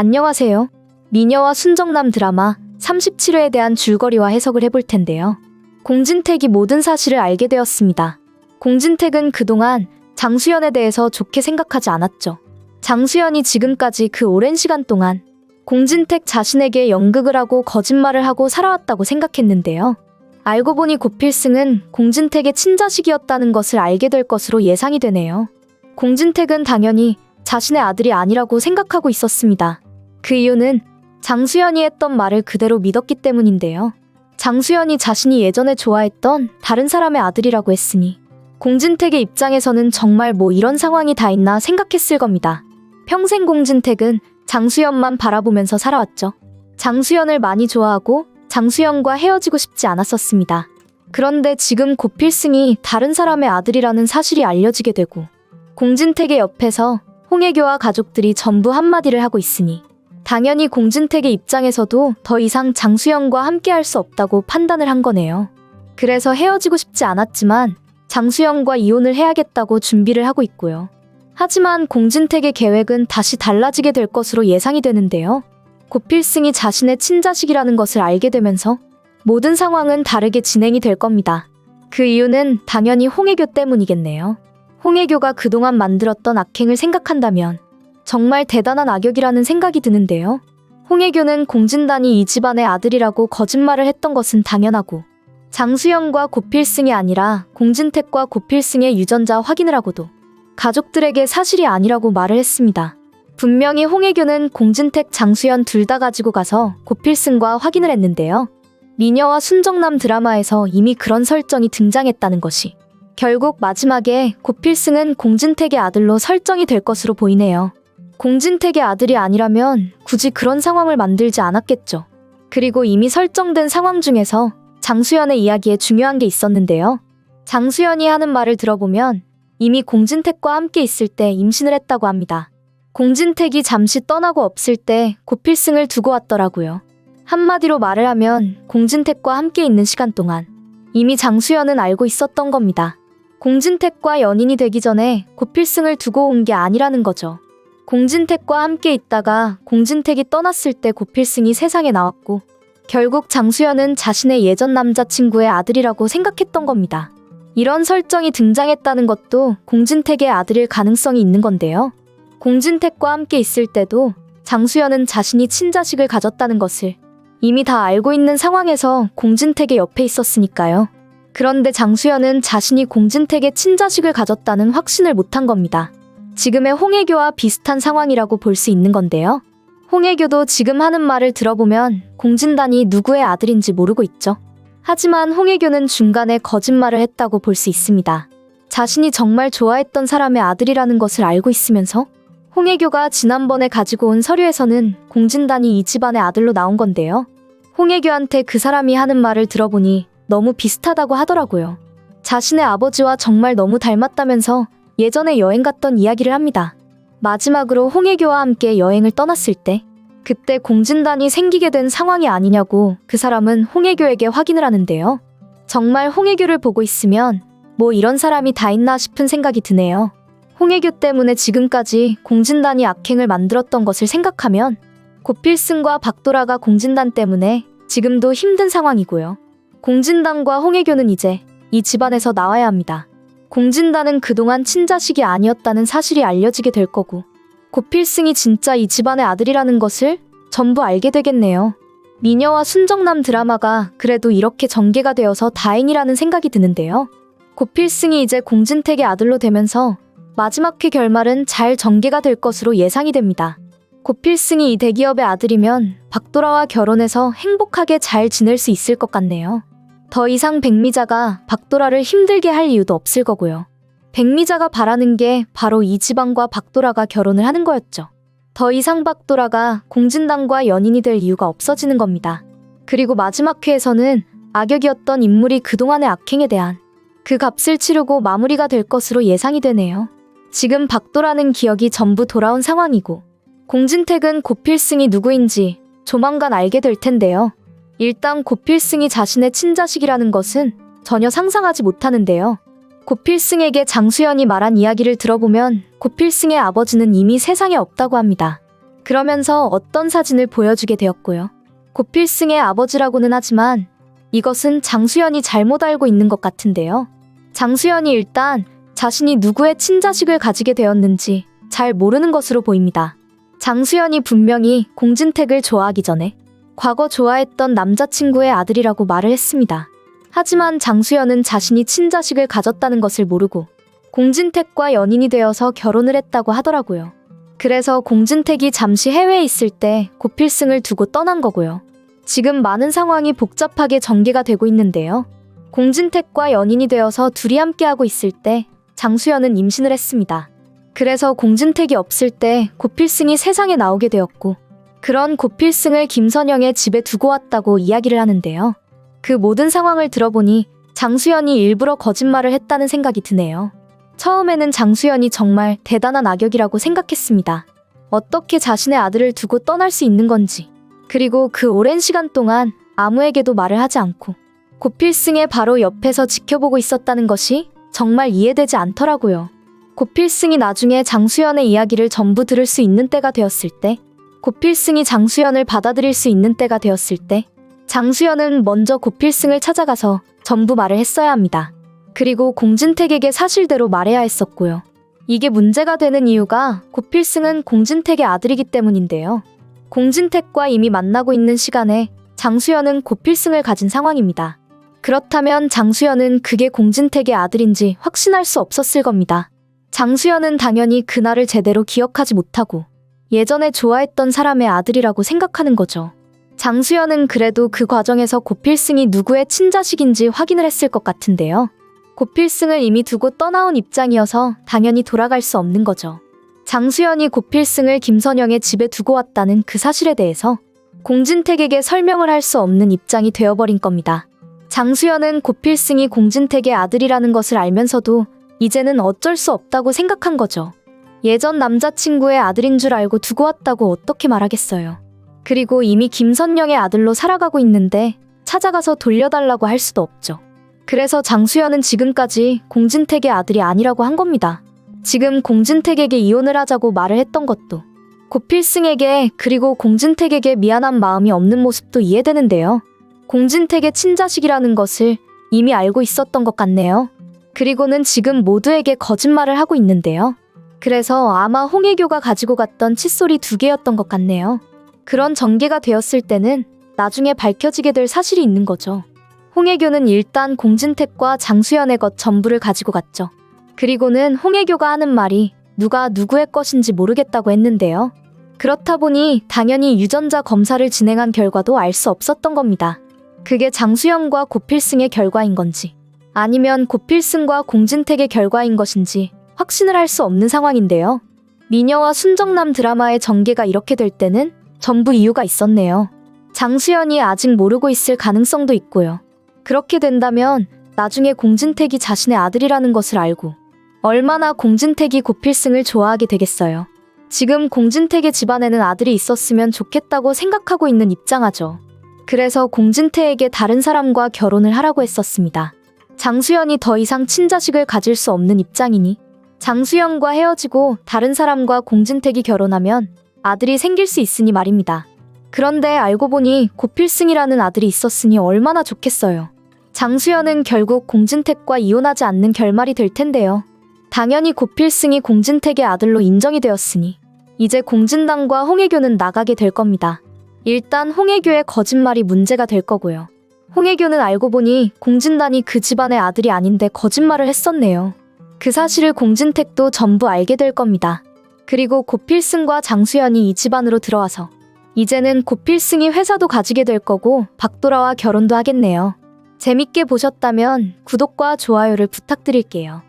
안녕하세요. 미녀와 순정남 드라마 37회에 대한 줄거리와 해석을 해볼 텐데요. 공진택이 모든 사실을 알게 되었습니다. 공진택은 그동안 장수연에 대해서 좋게 생각하지 않았죠. 장수연이 지금까지 그 오랜 시간 동안 공진택 자신에게 연극을 하고 거짓말을 하고 살아왔다고 생각했는데요. 알고 보니 고필승은 공진택의 친자식이었다는 것을 알게 될 것으로 예상이 되네요. 공진택은 당연히 자신의 아들이 아니라고 생각하고 있었습니다. 그 이유는 장수연이 했던 말을 그대로 믿었기 때문인데요. 장수연이 자신이 예전에 좋아했던 다른 사람의 아들이라고 했으니 공진택의 입장에서는 정말 뭐 이런 상황이 다 있나 생각했을 겁니다. 평생 공진택은 장수연만 바라보면서 살아왔죠. 장수연을 많이 좋아하고 장수연과 헤어지고 싶지 않았었습니다. 그런데 지금 고필승이 다른 사람의 아들이라는 사실이 알려지게 되고 공진택의 옆에서 홍혜교와 가족들이 전부 한마디를 하고 있으니 당연히 공진택의 입장에서도 더 이상 장수연과 함께 할 수 없다고 판단을 한 거네요. 그래서 헤어지고 싶지 않았지만 장수연과 이혼을 해야겠다고 준비를 하고 있고요. 하지만 공진택의 계획은 다시 달라지게 될 것으로 예상이 되는데요. 고필승이 자신의 친자식이라는 것을 알게 되면서 모든 상황은 다르게 진행이 될 겁니다. 그 이유는 당연히 홍혜교 때문이겠네요. 홍혜교가 그동안 만들었던 악행을 생각한다면 정말 대단한 악역이라는 생각이 드는데요. 홍혜교는 공진단이 이 집안의 아들이라고 거짓말을 했던 것은 당연하고 장수영과 고필승이 아니라 공진택과 고필승의 유전자 확인을 하고도 가족들에게 사실이 아니라고 말을 했습니다. 분명히 홍혜교는 공진택, 장수연 둘다 가지고 가서 고필승과 확인을 했는데요. 미녀와 순정남 드라마에서 이미 그런 설정이 등장했다는 것이 결국 마지막에 고필승은 공진택의 아들로 설정이 될 것으로 보이네요. 공진택의 아들이 아니라면 굳이 그런 상황을 만들지 않았겠죠. 그리고 이미 설정된 상황 중에서 장수연의 이야기에 중요한 게 있었는데요. 장수연이 하는 말을 들어보면 이미 공진택과 함께 있을 때 임신을 했다고 합니다. 공진택이 잠시 떠나고 없을 때 고필승을 두고 왔더라고요. 한마디로 말을 하면 공진택과 함께 있는 시간 동안 이미 장수연은 알고 있었던 겁니다. 공진택과 연인이 되기 전에 고필승을 두고 온 게 아니라는 거죠. 공진택과 함께 있다가 공진택이 떠났을 때 고필승이 세상에 나왔고 결국 장수연은 자신의 예전 남자친구의 아들이라고 생각했던 겁니다. 이런 설정이 등장했다는 것도 공진택의 아들일 가능성이 있는 건데요. 공진택과 함께 있을 때도 장수연은 자신이 친자식을 가졌다는 것을 이미 다 알고 있는 상황에서 공진택의 옆에 있었으니까요. 그런데 장수연은 자신이 공진택의 친자식을 가졌다는 확신을 못한 겁니다. 지금의 홍혜교와 비슷한 상황이라고 볼 수 있는 건데요. 홍혜교도 지금 하는 말을 들어보면 공진단이 누구의 아들인지 모르고 있죠. 하지만 홍혜교는 중간에 거짓말을 했다고 볼 수 있습니다. 자신이 정말 좋아했던 사람의 아들이라는 것을 알고 있으면서 홍혜교가 지난번에 가지고 온 서류에서는 공진단이 이 집안의 아들로 나온 건데요. 홍혜교한테 그 사람이 하는 말을 들어보니 너무 비슷하다고 하더라고요. 자신의 아버지와 정말 너무 닮았다면서 예전에 여행 갔던 이야기를 합니다. 마지막으로 홍혜교와 함께 여행을 떠났을 때 그때 공진단이 생기게 된 상황이 아니냐고 그 사람은 홍혜교에게 확인을 하는데요. 정말 홍혜교를 보고 있으면 뭐 이런 사람이 다 있나 싶은 생각이 드네요. 홍혜교 때문에 지금까지 공진단이 악행을 만들었던 것을 생각하면 고필승과 박도라가 공진단 때문에 지금도 힘든 상황이고요. 공진단과 홍혜교는 이제 이 집안에서 나와야 합니다. 공진단은 그동안 친자식이 아니었다는 사실이 알려지게 될 거고, 고필승이 진짜 이 집안의 아들이라는 것을 전부 알게 되겠네요. 미녀와 순정남 드라마가 그래도 이렇게 전개가 되어서 다행이라는 생각이 드는데요. 고필승이 이제 공진택의 아들로 되면서 마지막 회 결말은 잘 전개가 될 것으로 예상이 됩니다. 고필승이 이 대기업의 아들이면 박도라와 결혼해서 행복하게 잘 지낼 수 있을 것 같네요. 더 이상 백미자가 박도라를 힘들게 할 이유도 없을 거고요. 백미자가 바라는 게 바로 이 지방과 박도라가 결혼을 하는 거였죠. 더 이상 박도라가 공진당과 연인이 될 이유가 없어지는 겁니다. 그리고 마지막 회에서는 악역이었던 인물이 그동안의 악행에 대한 그 값을 치르고 마무리가 될 것으로 예상이 되네요. 지금 박도라는 기억이 전부 돌아온 상황이고 공진택은 고필승이 누구인지 조만간 알게 될 텐데요. 일단 고필승이 자신의 친자식이라는 것은 전혀 상상하지 못하는데요. 고필승에게 장수연이 말한 이야기를 들어보면 고필승의 아버지는 이미 세상에 없다고 합니다. 그러면서 어떤 사진을 보여주게 되었고요. 고필승의 아버지라고는 하지만 이것은 장수연이 잘못 알고 있는 것 같은데요. 장수연이 일단 자신이 누구의 친자식을 가지게 되었는지 잘 모르는 것으로 보입니다. 장수연이 분명히 공진택을 좋아하기 전에 과거 좋아했던 남자친구의 아들이라고 말을 했습니다. 하지만 장수연은 자신이 친자식을 가졌다는 것을 모르고 공진택과 연인이 되어서 결혼을 했다고 하더라고요. 그래서 공진택이 잠시 해외에 있을 때 고필승을 두고 떠난 거고요. 지금 많은 상황이 복잡하게 전개가 되고 있는데요. 공진택과 연인이 되어서 둘이 함께하고 있을 때 장수연은 임신을 했습니다. 그래서 공진택이 없을 때 고필승이 세상에 나오게 되었고 그런 고필승을 김선영의 집에 두고 왔다고 이야기를 하는데요. 그 모든 상황을 들어보니 장수연이 일부러 거짓말을 했다는 생각이 드네요. 처음에는 장수연이 정말 대단한 악역이라고 생각했습니다. 어떻게 자신의 아들을 두고 떠날 수 있는 건지, 그리고 그 오랜 시간 동안 아무에게도 말을 하지 않고 고필승의 바로 옆에서 지켜보고 있었다는 것이 정말 이해되지 않더라고요. 고필승이 나중에 장수연의 이야기를 전부 들을 수 있는 때가 되었을 때, 고필승이 장수연을 받아들일 수 있는 때가 되었을 때, 장수연은 먼저 고필승을 찾아가서 전부 말을 했어야 합니다. 그리고 공진택에게 사실대로 말해야 했었고요. 이게 문제가 되는 이유가 고필승은 공진택의 아들이기 때문인데요. 공진택과 이미 만나고 있는 시간에 장수연은 고필승을 가진 상황입니다. 그렇다면 장수연은 그게 공진택의 아들인지 확신할 수 없었을 겁니다. 장수연은 당연히 그날을 제대로 기억하지 못하고 예전에 좋아했던 사람의 아들이라고 생각하는 거죠. 장수연은 그래도 그 과정에서 고필승이 누구의 친자식인지 확인을 했을 것 같은데요. 고필승을 이미 두고 떠나온 입장이어서 당연히 돌아갈 수 없는 거죠. 장수연이 고필승을 김선영의 집에 두고 왔다는 그 사실에 대해서 공진택에게 설명을 할 수 없는 입장이 되어버린 겁니다. 장수연은 고필승이 공진택의 아들이라는 것을 알면서도 이제는 어쩔 수 없다고 생각한 거죠. 예전 남자친구의 아들인 줄 알고 두고 왔다고 어떻게 말하겠어요. 그리고 이미 김선영의 아들로 살아가고 있는데 찾아가서 돌려달라고 할 수도 없죠. 그래서 장수연은 지금까지 공진택의 아들이 아니라고 한 겁니다. 지금 공진택에게 이혼을 하자고 말을 했던 것도 고필승에게 그리고 공진택에게 미안한 마음이 없는 모습도 이해되는데요. 공진택의 친자식이라는 것을 이미 알고 있었던 것 같네요. 그리고는 지금 모두에게 거짓말을 하고 있는데요. 그래서 아마 홍혜교가 가지고 갔던 칫솔이 두 개였던 것 같네요. 그런 전개가 되었을 때는 나중에 밝혀지게 될 사실이 있는 거죠. 홍혜교는 일단 공진택과 장수연의 것 전부를 가지고 갔죠. 그리고는 홍혜교가 하는 말이 누가 누구의 것인지 모르겠다고 했는데요. 그렇다 보니 당연히 유전자 검사를 진행한 결과도 알 수 없었던 겁니다. 그게 장수연과 고필승의 결과인 건지 아니면 고필승과 공진택의 결과인 것인지 확신을 할 수 없는 상황인데요. 미녀와 순정남 드라마의 전개가 이렇게 될 때는 전부 이유가 있었네요. 장수연이 아직 모르고 있을 가능성도 있고요. 그렇게 된다면 나중에 공진택이 자신의 아들이라는 것을 알고 얼마나 공진택이 고필승을 좋아하게 되겠어요. 지금 공진택의 집안에는 아들이 있었으면 좋겠다고 생각하고 있는 입장하죠. 그래서 공진택에게 다른 사람과 결혼을 하라고 했었습니다. 장수연이 더 이상 친자식을 가질 수 없는 입장이니 장수연과 헤어지고 다른 사람과 공진택이 결혼하면 아들이 생길 수 있으니 말입니다. 그런데 알고 보니 고필승이라는 아들이 있었으니 얼마나 좋겠어요. 장수연은 결국 공진택과 이혼하지 않는 결말이 될 텐데요. 당연히 고필승이 공진택의 아들로 인정이 되었으니 이제 공진당과 홍혜교는 나가게 될 겁니다. 일단 홍혜교의 거짓말이 문제가 될 거고요. 홍혜교는 알고 보니 공진단이 그 집안의 아들이 아닌데 거짓말을 했었네요. 그 사실을 공진택도 전부 알게 될 겁니다. 그리고 고필승과 장수연이 이 집안으로 들어와서 이제는 고필승이 회사도 가지게 될 거고 박도라와 결혼도 하겠네요. 재밌게 보셨다면 구독과 좋아요를 부탁드릴게요.